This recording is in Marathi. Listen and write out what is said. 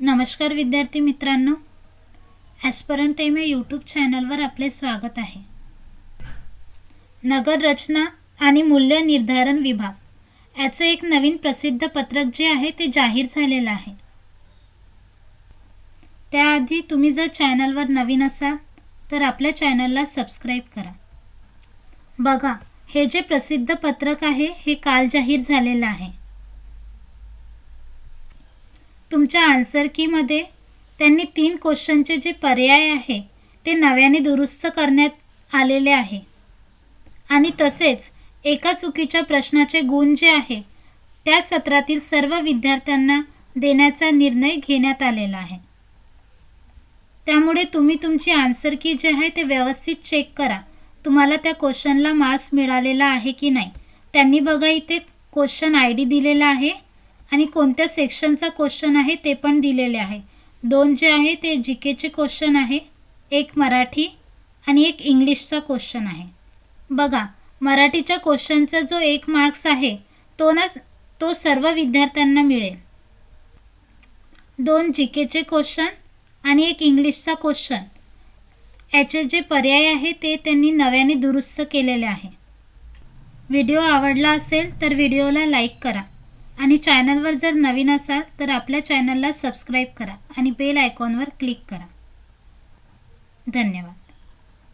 नमस्कार विद्यार्थी मित्रांनो. ॲस्परंट एम या यूट्यूब चॅनलवर आपले स्वागत आहे. नगर रचना आणि मूल्य निर्धारण विभाग. याचं एक नवीन प्रसिद्ध पत्रक जे आहे ते जाहीर झालेलं आहे. त्याआधी तुम्ही जर चॅनलवर नवीन असाल तर आपल्या चॅनलला सबस्क्राईब करा. बघा हे जे प्रसिद्ध पत्रक आहे हे काल जाहीर झालेलं आहे. तुमच्या आन्सर कीमध्ये त्यांनी तीन क्वेश्चनचे जे पर्याय आहे ते नव्याने दुरुस्त करण्यात आलेले आहे. आणि तसेच एका चुकीच्या प्रश्नाचे गुण जे आहे त्या सत्रातील सर्व विद्यार्थ्यांना देण्याचा निर्णय घेण्यात आलेला आहे. त्यामुळे तुम्ही तुमची आन्सर की जे आहे ते व्यवस्थित चेक करा. तुम्हाला त्या क्वेश्चनला मार्क्स मिळालेला आहे की नाही? त्यांनी बघा इथे क्वेश्चन आय डी दिलेला आहे. आणि कोणत्या सेक्शनचा क्वेश्चन आहे ते पण दिलेले आहे. दोन जे आहे ते जी केचे क्वेश्चन आहे एक मराठी आणि एक इंग्लिशचा क्वेश्चन आहे. बघा मराठीच्या क्वेश्चनचा जो एक मार्क्स आहे तो ना तो सर्व विद्यार्थ्यांना मिळेल. दोन जी केचे क्वेश्चन आणि एक इंग्लिशचा क्वेश्चन. याचे जे पर्याय आहे ते त्यांनी नव्याने दुरुस्त केलेले आहे. व्हिडिओ आवडला असेल तर व्हिडिओला लाईक करा. आणि चॅनलवर जर नवीन असाल तर आपल्या चॅनलला सबस्क्राईब करा आणि बेल आयकॉनवर क्लिक करा. धन्यवाद.